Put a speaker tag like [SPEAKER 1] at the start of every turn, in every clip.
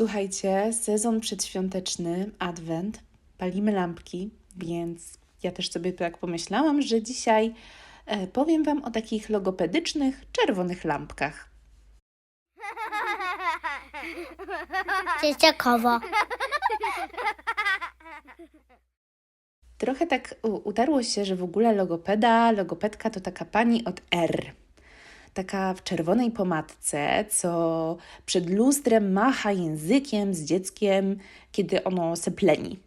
[SPEAKER 1] Słuchajcie, sezon przedświąteczny, adwent, palimy lampki, więc ja też sobie tak pomyślałam, że dzisiaj e, powiem Wam o takich logopedycznych czerwonych lampkach.
[SPEAKER 2] Dzieciakowo.
[SPEAKER 1] Trochę tak utarło się, że w ogóle logopeda, logopedka to taka pani od R. Taka w czerwonej pomadce, co przed lustrem macha językiem z dzieckiem, kiedy ono sepleni.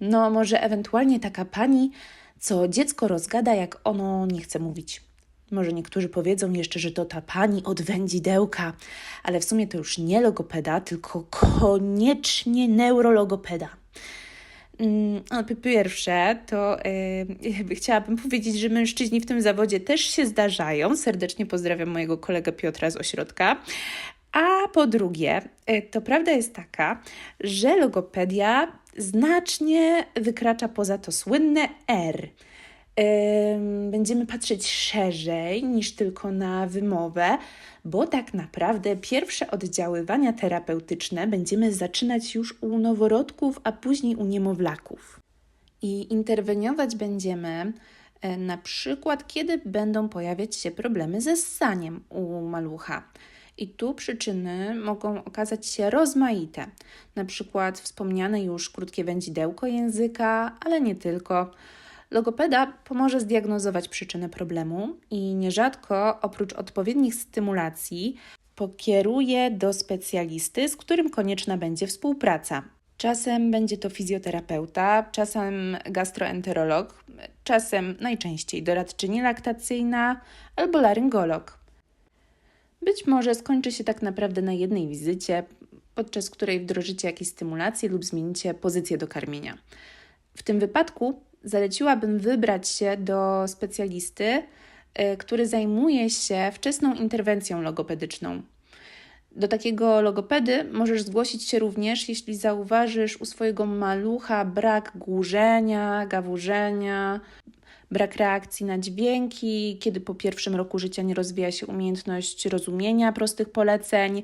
[SPEAKER 1] No, może ewentualnie taka pani, co dziecko rozgada, jak ono nie chce mówić. Może niektórzy powiedzą jeszcze, że to ta pani od wędzidełka, ale w sumie to już nie logopeda, tylko koniecznie neurologopeda. Mm, po pierwsze, to yy, chciałabym powiedzieć, że mężczyźni w tym zawodzie też się zdarzają. Serdecznie pozdrawiam mojego kolegę Piotra z ośrodka. A po drugie, y, to prawda jest taka, że logopedia znacznie wykracza poza to słynne R. Będziemy patrzeć szerzej niż tylko na wymowę, bo tak naprawdę pierwsze oddziaływania terapeutyczne będziemy zaczynać już u noworodków, a później u niemowlaków. I interweniować będziemy e, na przykład, kiedy będą pojawiać się problemy ze ssaniem u malucha. I tu przyczyny mogą okazać się rozmaite, na przykład wspomniane już krótkie wędzidełko języka, ale nie tylko. Logopeda pomoże zdiagnozować przyczynę problemu i nierzadko oprócz odpowiednich stymulacji pokieruje do specjalisty, z którym konieczna będzie współpraca. Czasem będzie to fizjoterapeuta, czasem gastroenterolog, czasem najczęściej doradczyni laktacyjna albo laryngolog. Być może skończy się tak naprawdę na jednej wizycie, podczas której wdrożycie jakieś stymulacje lub zmienicie pozycję do karmienia. W tym wypadku zaleciłabym wybrać się do specjalisty, y, który zajmuje się wczesną interwencją logopedyczną. Do takiego logopedy możesz zgłosić się również, jeśli zauważysz u swojego malucha brak głużenia, gawurzenia, brak reakcji na dźwięki, kiedy po pierwszym roku życia nie rozwija się umiejętność rozumienia prostych poleceń,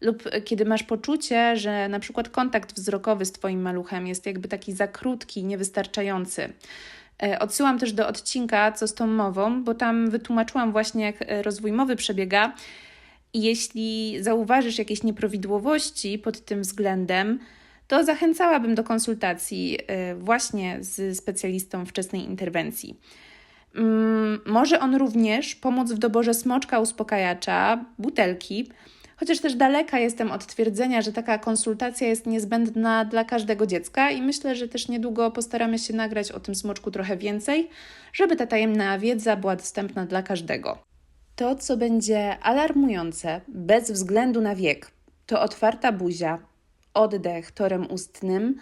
[SPEAKER 1] lub kiedy masz poczucie, że na przykład kontakt wzrokowy z Twoim maluchem jest jakby taki za krótki, niewystarczający. E, Odsyłam też do odcinka Co z tą mową, bo tam wytłumaczyłam właśnie, jak e, rozwój mowy przebiega. I jeśli zauważysz jakieś nieprawidłowości pod tym względem, to zachęcałabym do konsultacji e, właśnie z specjalistą wczesnej interwencji. Mm, Może on również pomóc w doborze smoczka uspokajacza, butelki, chociaż też daleka jestem od twierdzenia, że taka konsultacja jest niezbędna dla każdego dziecka i myślę, że też niedługo postaramy się nagrać o tym smoczku trochę więcej, żeby ta tajemna wiedza była dostępna dla każdego. To, co będzie alarmujące bez względu na wiek, to otwarta buzia, oddech torem ustnym,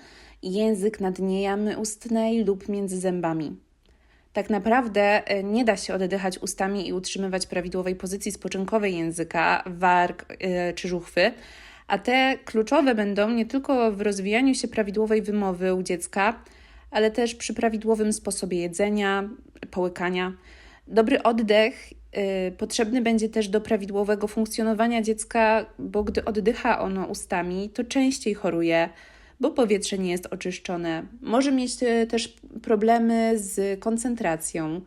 [SPEAKER 1] język na dnie jamy ustnej lub między zębami. Tak naprawdę e, nie da się oddychać ustami i utrzymywać prawidłowej pozycji spoczynkowej języka, warg e, czy żuchwy, a te kluczowe będą nie tylko w rozwijaniu się prawidłowej wymowy u dziecka, ale też przy prawidłowym sposobie jedzenia, połykania. Dobry oddech y, potrzebny będzie też do prawidłowego funkcjonowania dziecka, bo gdy oddycha ono ustami, to częściej choruje, bo powietrze nie jest oczyszczone. Może mieć y, też problemy z koncentracją.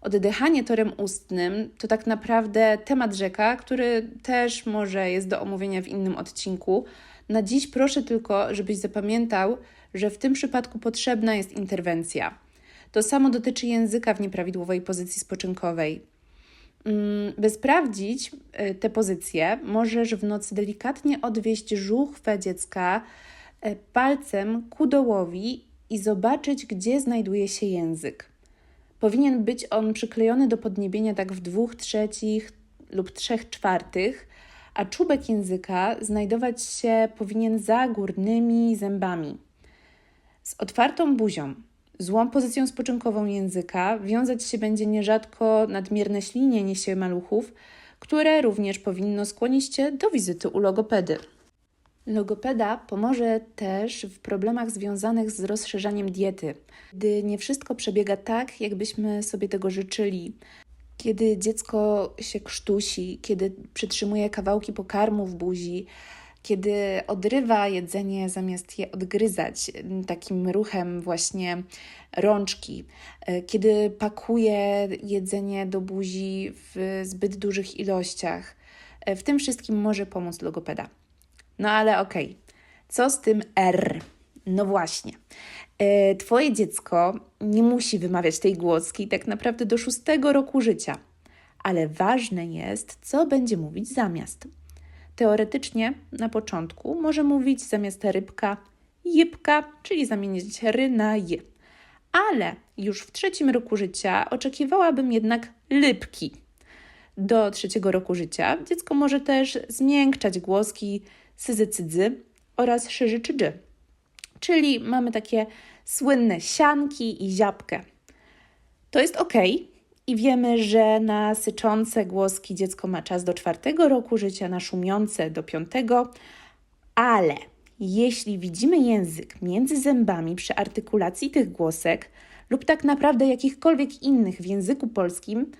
[SPEAKER 1] Oddychanie torem ustnym to tak naprawdę temat rzeka, który też może jest do omówienia w innym odcinku. Na dziś proszę tylko, żebyś zapamiętał, że w tym przypadku potrzebna jest interwencja. To samo dotyczy języka w nieprawidłowej pozycji spoczynkowej. Mm, By sprawdzić y, tę pozycję, możesz w nocy delikatnie odwieść żuchwę dziecka palcem ku dołowi i zobaczyć, gdzie znajduje się język. Powinien być on przyklejony do podniebienia tak w dwóch trzecich lub trzech czwartych, a czubek języka znajdować się powinien za górnymi zębami. Z otwartą buzią, złą pozycją spoczynkową języka wiązać się będzie nierzadko nadmierne ślinienie się maluchów, które również powinno skłonić Cię do wizyty u logopedy. Logopeda pomoże też w problemach związanych z rozszerzaniem diety, gdy nie wszystko przebiega tak, jakbyśmy sobie tego życzyli. Kiedy dziecko się krztusi, kiedy przytrzymuje kawałki pokarmu w buzi, kiedy odrywa jedzenie zamiast je odgryzać takim ruchem właśnie rączki, kiedy pakuje jedzenie do buzi w zbyt dużych ilościach. W tym wszystkim może pomóc logopeda. No ale okej, co z tym R? No właśnie. E, Twoje dziecko nie musi wymawiać tej głoski tak naprawdę do szóstego roku życia, ale ważne jest, co będzie mówić zamiast. Teoretycznie na początku może mówić zamiast rybka jybka, czyli zamienić ry na je. Ale już w trzecim roku życia oczekiwałabym jednak lipki. Do trzeciego roku życia dziecko może też zmiękczać głoski syzy cydzy oraz szyży czy dży. Czyli mamy takie słynne sianki i ziapkę. To jest ok i wiemy, że na syczące głoski dziecko ma czas do czwartego roku życia, na szumiące do piątego, ale jeśli widzimy język między zębami przy artykulacji tych głosek lub tak naprawdę jakichkolwiek innych w języku polskim,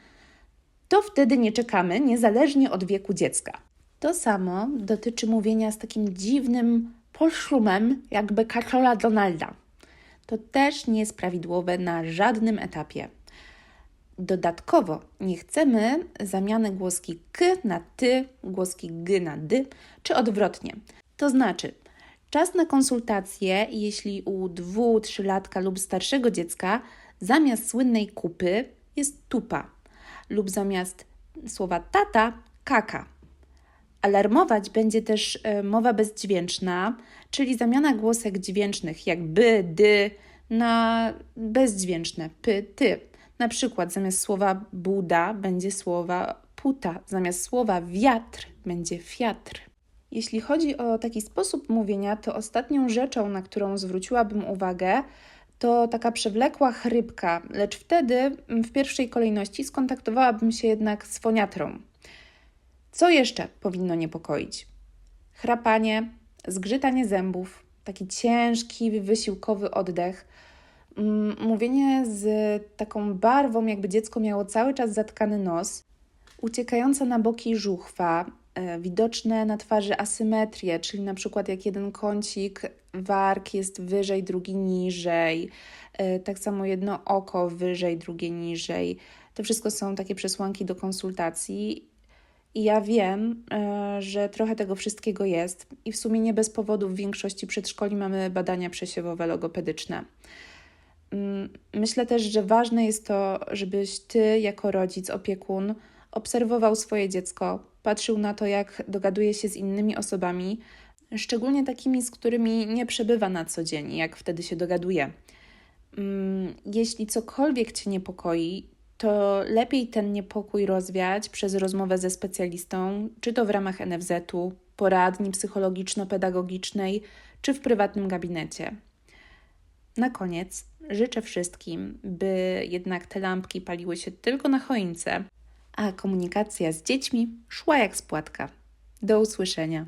[SPEAKER 1] to wtedy nie czekamy, niezależnie od wieku dziecka. To samo dotyczy mówienia z takim dziwnym poszumem, jakby Karola Donalda. To też nie jest prawidłowe na żadnym etapie. Dodatkowo nie chcemy zamiany głoski k na ty, głoski g na dy, czy odwrotnie. To znaczy, czas na konsultację, jeśli u dwu, trzylatka lub starszego dziecka zamiast słynnej kupy jest tupa lub zamiast słowa tata kaka. Alarmować będzie też e, mowa bezdźwięczna, czyli zamiana głosek dźwięcznych jak by, dy na bezdźwięczne py, ty. Na przykład zamiast słowa Buda będzie słowa puta, zamiast słowa wiatr będzie fiatr. Jeśli chodzi o taki sposób mówienia, to ostatnią rzeczą, na którą zwróciłabym uwagę, to taka przewlekła chrypka, lecz wtedy w pierwszej kolejności skontaktowałabym się jednak z foniatrą. Co jeszcze powinno niepokoić? Chrapanie, zgrzytanie zębów, taki ciężki, wysiłkowy oddech, mm, mówienie z taką barwą, jakby dziecko miało cały czas zatkany nos, uciekająca na boki żuchwa, e, widoczne na twarzy asymetrie, czyli na przykład jak jeden kącik warg jest wyżej, drugi niżej, e, tak samo jedno oko wyżej, drugie niżej. To wszystko są takie przesłanki do konsultacji i ja wiem, e, że trochę tego wszystkiego jest i w sumie nie bez powodu w większości przedszkoli mamy badania przesiewowe logopedyczne. Mm, Myślę też, że ważne jest to, żebyś ty, jako rodzic, opiekun, obserwował swoje dziecko, patrzył na to, jak dogaduje się z innymi osobami, szczególnie takimi, z którymi nie przebywa na co dzień, jak wtedy się dogaduje. Mm, Jeśli cokolwiek cię niepokoi, to lepiej ten niepokój rozwiać przez rozmowę ze specjalistą, czy to w ramach NFZ-u, poradni psychologiczno-pedagogicznej, czy w prywatnym gabinecie. Na koniec życzę wszystkim, by jednak te lampki paliły się tylko na choince, a komunikacja z dziećmi szła jak z płatka. Do usłyszenia.